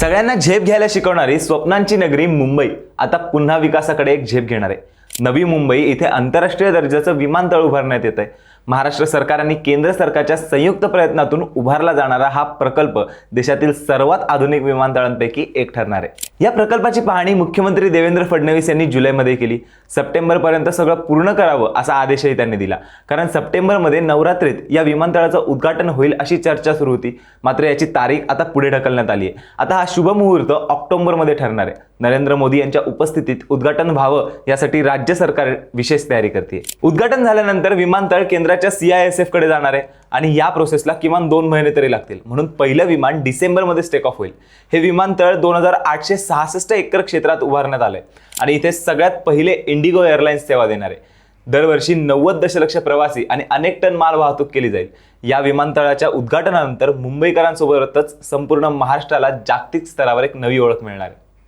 सगळ्यांना झेप घ्यायला शिकवणारी स्वप्नांची नगरी मुंबई. आता पुन्हा विकासाकडे एक झेप घेणार. आहे नवी मुंबई इथे आंतरराष्ट्रीय दर्जाचं विमानतळ उभारण्यात येत आहे महाराष्ट्र सरकार आणि केंद्र सरकारच्या संयुक्त प्रयत्नातून उभारला जाणारा हा प्रकल्प देशातील सर्वात आधुनिक विमानतळांपैकी एक ठरणार आहे. या प्रकल्पाची पाहणी मुख्यमंत्री देवेंद्र फडणवीस यांनी जुलैमध्ये केली. सप्टेंबरपर्यंत सगळं पूर्ण करावं असा आदेशही त्यांनी दिला. कारण सप्टेंबरमध्ये नवरात्रीत या विमानतळाचं उद्घाटन होईल अशी चर्चा सुरू होती. मात्र याची तारीख आता पुढे ढकलण्यात आली आहे. आता हा शुभ मुहूर्त ऑक्टोबरमध्ये ठरणार आहे. नरेंद्र मोदी यांच्या उपस्थितीत उद्घाटन व्हावं यासाठी राज्य सरकार विशेष तयारी करते उद्घाटन झाल्यानंतर विमानतळ केंद्र केंद्राच्या सीआयएसएफकडे जाणार आहे आणि या प्रोसेसला किमान दोन महिने तरी लागतील. म्हणून पहिलं विमान डिसेंबरमध्ये टेक ऑफ होईल. हे विमानतळ दोन हजार आठशे सहासष्ट एकर क्षेत्रात उभारण्यात आलंय. आणि इथे सगळ्यात पहिले इंडिगो एअरलाइन्स सेवा देणार आहे. दरवर्षी नव्वद दशलक्ष प्रवासी आणि अनेक टन माल वाहतूक केली जाईल. या विमानतळाच्या उद्घाटनानंतर मुंबईकरांसोबतच संपूर्ण महाराष्ट्राला जागतिक स्तरावर एक नवी ओळख मिळणार आहे.